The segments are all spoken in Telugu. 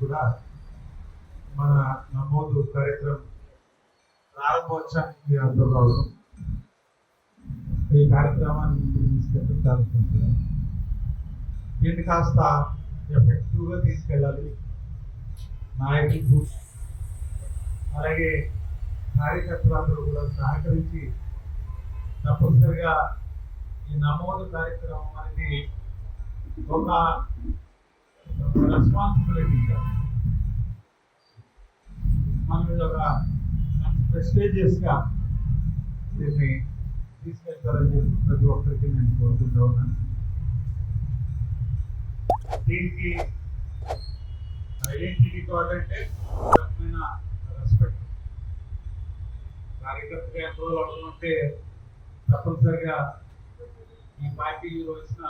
కూడా మన నమోదు కార్యక్రమం ప్రారంభోత్సవానికి అందరూ ఈ కార్యక్రమాన్ని ముందుకు దీన్ని కాస్త ఎఫెక్టివ్గా తీసుకెళ్ళాలి నాయకులు అలాగే కార్యకర్తలందరూ కూడా సహకరించి తప్పనిసరిగా ఈ నమోదు కార్యక్రమం అనేది ఒక రెస్పాన్సిబిలిటీ మనం ఇది ఒక ప్రెస్టేజియస్ గా దీన్ని తీసుకెళ్తారని చెప్పి ప్రతి ఒక్కరికి నేను కోరుకుంటా ఉన్నాను దీనికి ఐడెంటిటీ కార్డ్ అంటే రకమైన రెస్పెక్ట్ కార్యకర్తగా ఎంత రోజులు అవుతుందంటే తప్పనిసరిగా ఈ పార్టీలో వచ్చిన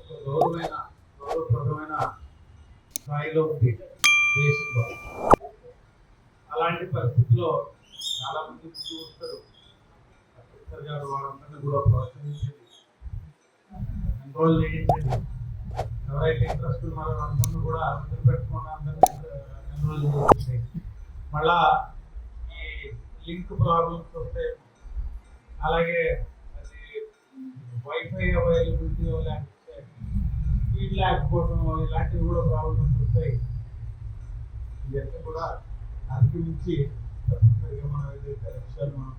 ఒక గౌరవమైన గౌరవప్రదమైన స్థాయిలో ఉంది దేశంలో. అలాంటి పరిస్థితుల్లో చాలా మంది ముందు వస్తారు. అంబేద్కర్ గారు వాళ్ళందరినీ కూడా ప్రోత్సహించండి. ఎన్రోల్ చేయించండి ఎవరైతే ఇంట్రెస్ట్ మనం ముందు కూడా నిలబెట్టుకున్నాం మళ్ళా ఈ లింక్ ప్రాబ్లమ్స్ వస్తాయి అలాగే అది వైఫై అవైలబిలిటీ లేకపోతే స్పీడ్ లేకపోవడం ఇలాంటివి కూడా ప్రాబ్లమ్స్ వస్తాయి. ఇవన్నీ కూడా అధిగమించి మనం ఏదైతే లక్ష్యాలు మనం